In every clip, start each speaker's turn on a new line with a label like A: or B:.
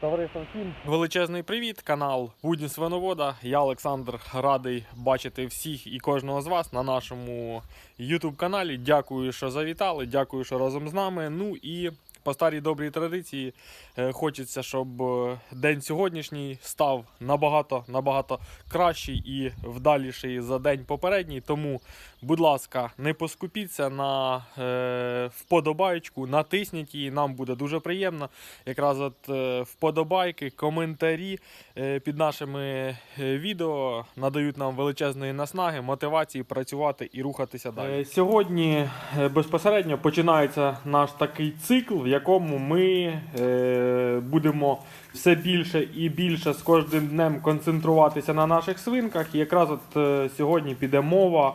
A: Товариство всім
B: Величезний привіт, канал Вудні Свиновода. Я Олександр радий бачити всіх і кожного з вас на нашому YouTube каналі. Дякую, що завітали. Дякую, що разом з нами. Ну і по старій добрій традиції е, хочеться, щоб е, день сьогоднішній став набагато набагато кращий і вдаліший за день попередній. Тому, будь ласка, не поскупіться на е, вподобайку, натисніть її. Нам буде дуже приємно якраз от е, вподобайки, коментарі е, під нашими е, відео надають нам величезної наснаги, мотивації працювати і рухатися далі. Сьогодні безпосередньо починається наш такий цикл, в якому ми е, будемо все більше і більше з кожним днем концентруватися на наших свинках. І якраз от е, сьогодні піде мова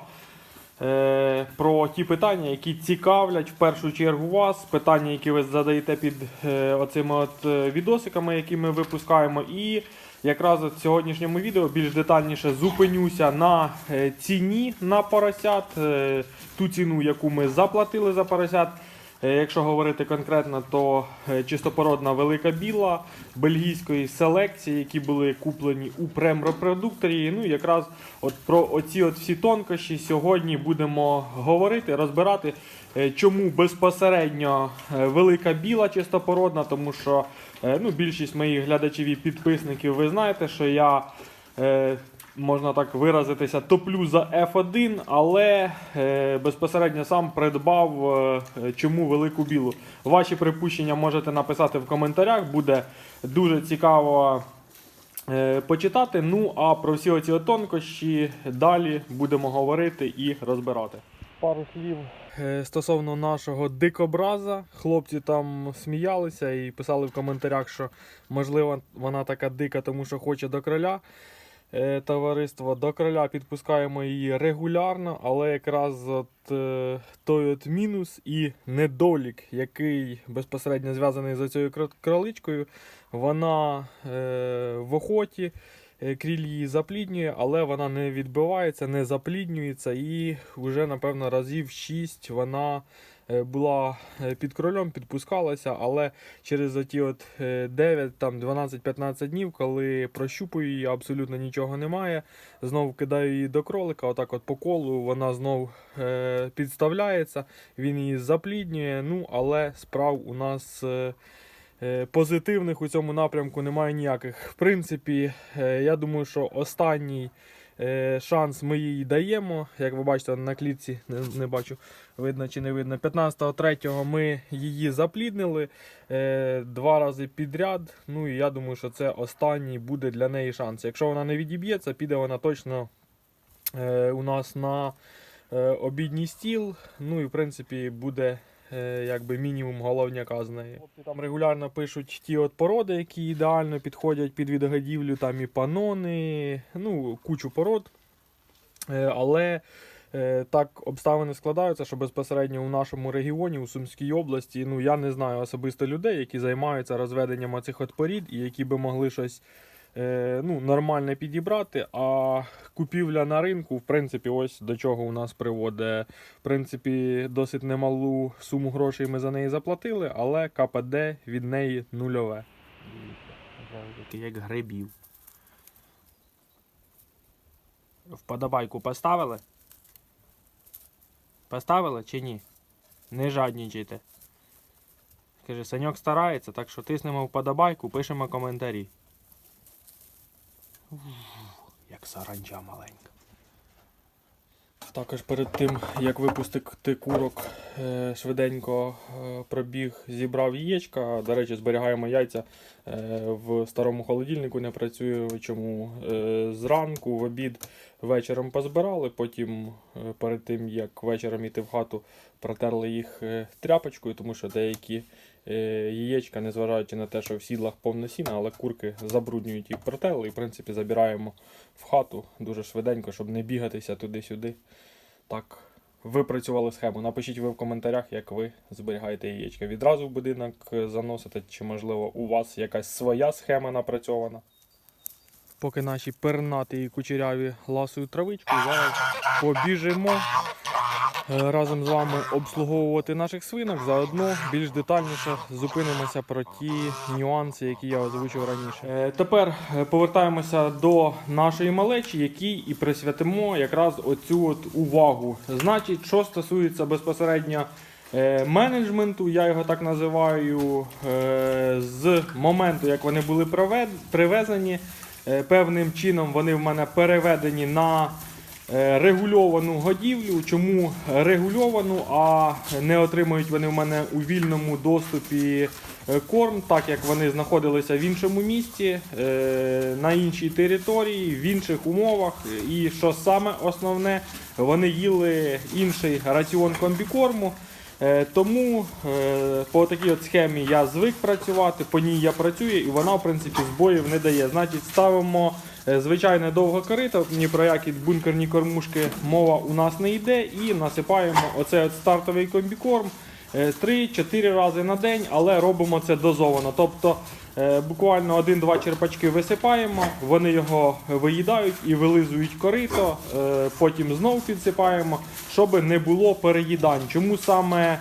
B: е, про ті питання, які цікавлять в першу чергу вас, питання, які ви задаєте під оцими от відосиками, які ми випускаємо. І якраз от в сьогоднішньому відео більш детальніше зупинюся на ціні на поросят, ту ціну, яку ми заплатили за поросят. Е, Якщо говорити конкретно, то е, чистопородна велика біла бельгійської селекції, які були куплені у премрепродукторі. Ну якраз от про оці от всі тонкощі сьогодні будемо говорити, розбирати, е, чому безпосередньо велика біла чистопородна, тому що ну, більшість моїх глядачів і підписників, ви знаєте, що я. Можна так виразитися, топлю за F1, але е, безпосередньо сам придбав е, чому велику білу. Ваші припущення можете написати в коментарях, буде дуже цікаво е, почитати. Ну а про всі оці тонкощі далі будемо говорити і розбирати.
A: пару слів.
B: Е, Стосовно нашого дикобраза, хлопці там сміялися і писали в коментарях, що можливо вона така дика, тому що хоче до кроля. Е, Товариство до кроля підпускаємо її регулярно, але якраз от, е, той от мінус і недолік, який безпосередньо зв'язаний з цією кро- кроличкою, вона е, в охоті. Кріль її запліднює, але вона не відбивається, не запліднюється. І вже, напевно, разів 6 вона була е, під кролем, підпускалася, але через оті от е, 9, там 12-15 днів, коли прощупую її, абсолютно нічого немає. Знову кидаю її до кролика, отак от по колу вона знов е, підставляється, він її запліднює. Ну, але справ у нас. е, Е, Позитивних у цьому напрямку немає ніяких. В принципі, е, я думаю, що останній е, шанс ми їй даємо. Як ви бачите, на клітці не, не бачу, видно чи не видно. 15.03 ми її запліднили е, два рази підряд. Ну і я думаю, що це останній буде для неї шанс. Якщо вона не відіб'ється, піде вона точно е, у нас на е, обідній стіл. Ну і в принципі буде е, якби мінімум головняка з неї. Там регулярно пишуть ті от породи, які ідеально підходять під відгодівлю, там і панони, ну, кучу пород. Е, Але е, так обставини складаються, що безпосередньо у нашому регіоні, у Сумській області, ну я не знаю особисто людей, які займаються розведенням оцих от порід і які би могли щось е, ну, нормальне підібрати. А купівля на ринку, в принципі, ось до чого у нас приводить. В принципі, досить немалу суму грошей ми за неї заплатили, але КПД від неї нульове.
C: Як грибів. Вподобайку поставили? Поставили чи ні? Не жаднічайте. Скажи, Саньок старається, так що тиснемо вподобайку, пишемо коментарі. Як саранча маленька.
B: Також перед тим, як випустити курок, е, швиденько е, пробіг, зібрав яєчка. До речі, зберігаємо яйця е, в старому холодильнику, не працює. Чому Е, зранку, в обід, вечором позбирали. Потім, перед тим як вечором йти в хату, протерли їх тряпочкою, тому що деякі яєчка, незважаючи на те, що в сідлах повно сіна, але курки забруднюють їх протерли. І в принципі забираємо в хату дуже швиденько, щоб не бігатися туди-сюди. Так, випрацювали схему. Напишіть ви в коментарях, як ви зберігаєте яєчка. Відразу в будинок е, заносите, чи можливо у вас якась своя схема напрацьована. Поки наші пернаті і кучеряві ласують травичку, зараз побіжимо е, разом з вами обслуговувати наших свинок. Заодно більш детальніше зупинимося про ті нюанси, які я озвучив раніше. Е, Тепер е, повертаємося до нашої малечі, якій і присвятимо якраз оцю от увагу. Значить, що стосується безпосередньо е, менеджменту, я його так називаю, е, з моменту, як вони були привезені, е, певним чином вони в мене переведені на е, регульовану годівлю. Чому регульовану, а не отримують вони в мене у вільному доступі е, корм, так як вони знаходилися в іншому місті, е, на іншій території, в інших умовах. І що саме основне, вони їли інший раціон комбікорму. Е, Тому е, по такій от схемі я звик працювати, по ній я працюю і вона, в принципі, збоїв не дає. Значить, ставимо е, звичайне довге корито, ні про які бункерні кормушки мова у нас не йде, і насипаємо оцей стартовий комбікорм. 3-4 рази на день, але робимо це дозовано. Тобто е, буквально один-два черпачки висипаємо, вони його виїдають і вилизують корито, е, потім знову підсипаємо, щоб не було переїдань. Чому саме е,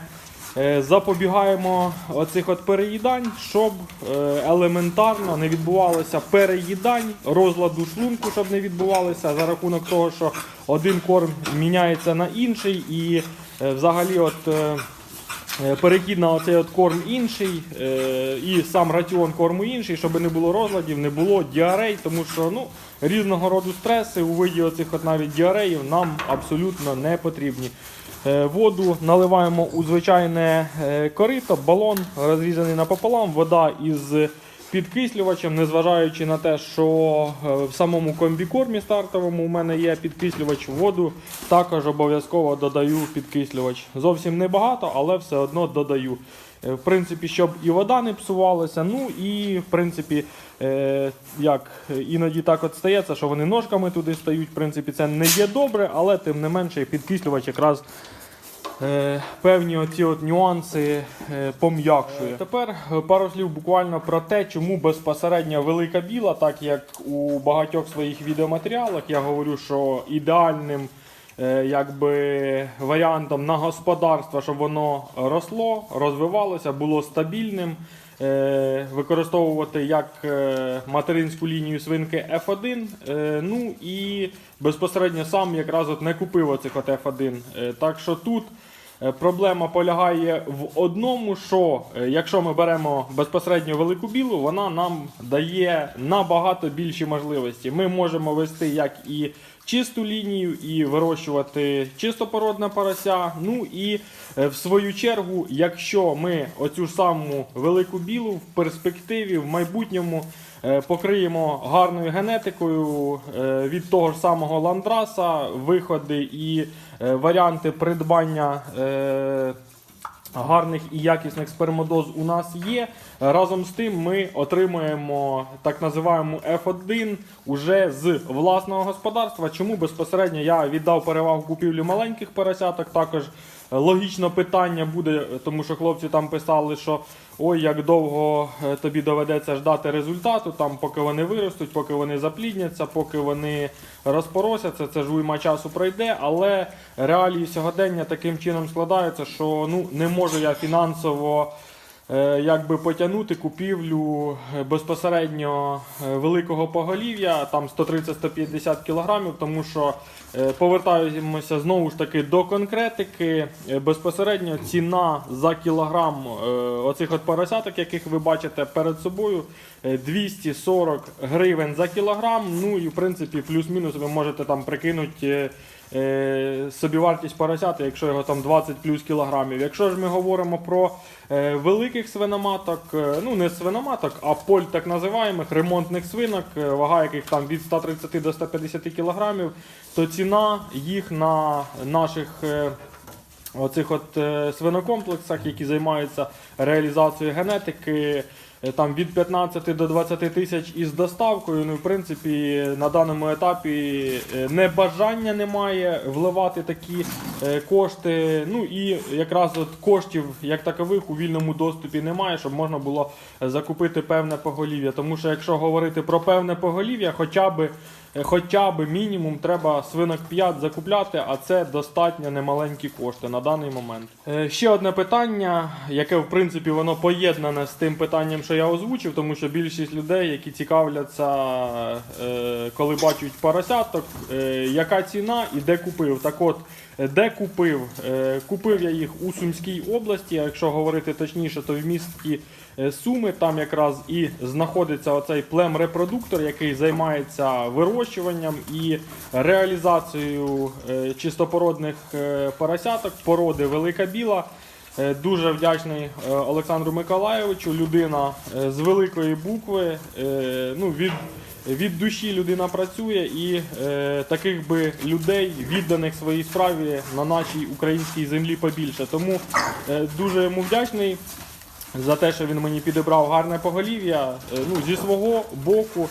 B: запобігаємо оцих от переїдань, щоб е, елементарно не відбувалося переїдань, розладу шлунку, щоб не відбувалося за рахунок того, що один корм міняється на інший і е, взагалі от. е, Е, Перехід на оцей от корм інший е, і сам раціон корму інший, щоб не було розладів, не було діарей, тому що ну, різного роду стреси у виді оцих от навіть діареїв нам абсолютно не потрібні. Е, Воду наливаємо у звичайне е, корито, балон розрізаний напополам, вода із підкислювачем, незважаючи на те, що е, в самому комбікормі стартовому у мене є підкислювач воду, також обов'язково додаю підкислювач. Зовсім небагато, але все одно додаю. Е, В принципі, щоб і вода не псувалася. Ну і в принципі, е, як іноді так от стається, що вони ножками туди стають. В принципі, це не є добре, але тим не менше підкислювач якраз е, певні оці от нюанси пом'якшує. Тепер пару слів буквально про те, чому безпосередньо велика біла, так як у багатьох своїх відеоматеріалах я говорю, що ідеальним якби, варіантом на господарство, щоб воно росло, розвивалося, було стабільним. е, Використовувати як е, материнську лінію свинки F1. е, Ну і безпосередньо сам якраз от не купив оцих от F1. Е, Так що тут Е, Проблема полягає в одному, що е, якщо ми беремо безпосередньо велику білу, вона нам дає набагато більші можливості. Ми можемо вести як і чисту лінію, і вирощувати чистопородне порося. Ну і е, в свою чергу, якщо ми оцю ж саму велику білу в перспективі, в майбутньому е, покриємо гарною генетикою е, від того ж самого ландраса, виходи і варіанти придбання. Гарних і якісних спермодоз у нас є. Разом з тим ми отримуємо так називаємо F1 уже з власного господарства. Чому безпосередньо я віддав перевагу купівлі маленьких поросяток. Також логічно питання буде, тому що хлопці там писали, що ой, як довго е, тобі доведеться ждати результату, там, поки вони виростуть, поки вони заплідняться, поки вони розпоросяться, це ж уйма часу пройде, але реалії сьогодення таким чином складаються, що ну, не можу я фінансово якби потягнути купівлю е, безпосередньо е, великого поголів'я, там 130-150 кілограмів, тому що е, повертаємося знову ж таки до конкретики. Е, Безпосередньо ціна за кілограм е, оцих от поросяток, яких ви бачите перед собою, е, 240 гривень за кілограм. Ну і в принципі, плюс-мінус ви можете там прикинути. Е, собівартість поросяти, якщо його там 20 плюс кілограмів. Якщо ж ми говоримо про е, великих свиноматок, е, ну не свиноматок, а поль так називаємих ремонтних свинок, вага яких там від 130 до 150 кілограмів, то ціна їх на наших. Оцих от свинокомплексах, які займаються реалізацією генетики, там від 15 до 20 тисяч із доставкою. Ну, в принципі, на даному етапі е, не бажання немає вливати такі е, кошти. Ну і якраз от коштів як такових у вільному доступі немає, щоб можна було закупити певне поголів'я. Тому що якщо говорити про певне поголів'я, хоча б е, хоча б мінімум треба свинок 5 закупляти, а це достатньо немаленькі кошти на даний момент. Е, Ще одне питання, яке в принципі воно поєднане з тим питанням, що я озвучив, тому що більшість людей, які цікавляться, е, коли бачать поросяток, е, яка ціна і де купив. Так от, е, де купив? Е, Купив я їх у Сумській області, якщо говорити точніше, то в місті е, Суми там якраз і знаходиться оцей плем-репродуктор, який займається вирощуванням і реалізацією е, чистопородних е, поросяток, породи Велика Біла. Е, Дуже вдячний е, Олександру Миколайовичу. Людина е, з великої букви. Ну, від, від душі людина працює і таких би людей, відданих своїй справі на нашій українській землі побільше. Тому дуже йому вдячний за те, що він мені підібрав гарне поголів'я. Ну, зі свого боку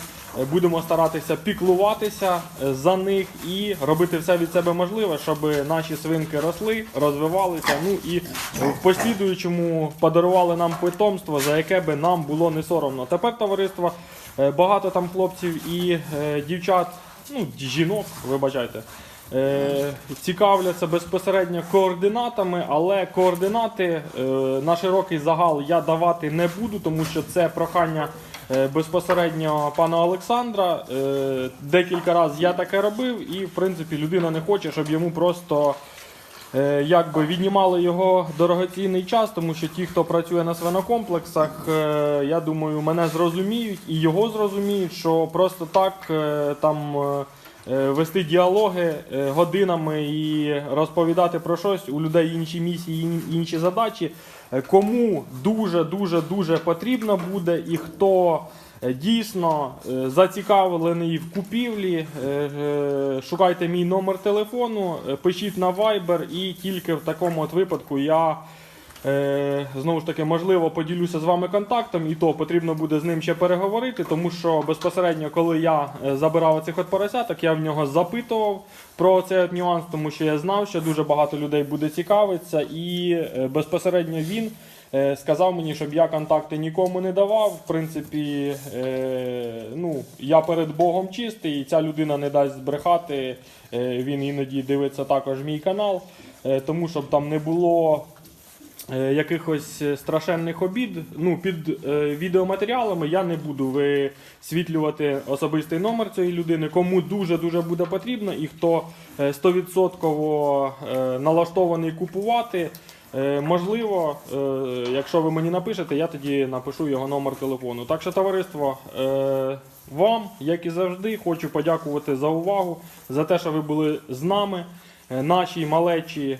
B: будемо старатися піклуватися е, за них і робити все від себе можливе, щоб наші свинки росли, розвивалися. Ну і е, в послідуючому подарували нам питомство, за яке би нам було не соромно. Тепер товариство е, багато там хлопців і е, дівчат, ну жінок, вибачайте. Е, цікавляться безпосередньо координатами, але координати е, на широкий загал я давати не буду, тому що це прохання е, безпосередньо пана Олександра. Е, декілька разів я таке робив, і в принципі людина не хоче, щоб йому просто е, якби віднімали його дорогоцінний час, тому що ті, хто працює на свинокомплексах, е, я думаю, мене зрозуміють і його зрозуміють, що просто так е, там. е, е, Вести діалоги е, годинами і розповідати про щось у людей інші місії, інші задачі. Е, Кому дуже дуже потрібно буде і хто е, дійсно е, зацікавлений в купівлі, шукайте мій номер телефону, пишіть на Viber і тільки в такому от випадку я. Е, знову ж таки, можливо, поділюся з вами контактом, і то потрібно буде з ним ще переговорити, тому що безпосередньо, коли я е, забирав цих от поросяток, я в нього запитував про цей от нюанс, тому що я знав, що дуже багато людей буде цікавитися, і е, безпосередньо він сказав мені, щоб я контакти нікому не давав. В принципі, ну, я перед Богом чистий, і ця людина не дасть збрехати. Він іноді дивиться також мій канал, тому щоб там не було якихось е, страшенних обід. Ну, під е, відеоматеріалами я не буду висвітлювати особистий номер цієї людини. Кому дуже-дуже буде потрібно і хто е, 100% е, налаштований купувати. Е, Можливо, е, якщо ви мені напишете, я тоді напишу його номер телефону. Так що, товариство, е, вам, як і завжди, хочу подякувати за увагу, за те, що ви були з нами. Е, Нашій малечі е,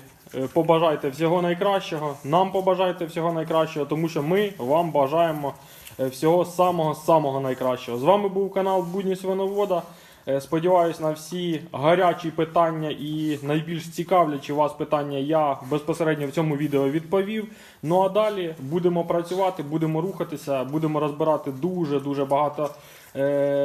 B: побажайте всього найкращого. Нам побажайте всього найкращого, тому що ми вам бажаємо е, всього самого самого найкращого. З вами був канал Будні Свиновода. Е, Сподіваюсь на всі гарячі питання і найбільш цікавлячі вас питання я безпосередньо в цьому відео відповів. Ну а далі будемо працювати, будемо рухатися, будемо розбирати дуже дуже багато е,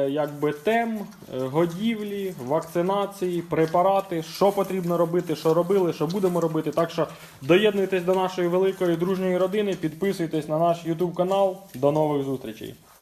B: якби тем е, годівлі, вакцинації, препарати, що потрібно робити, що робили, що будемо робити. Так що доєднуйтесь до нашої великої дружньої родини, підписуйтесь на наш YouTube канал. До нових зустрічей.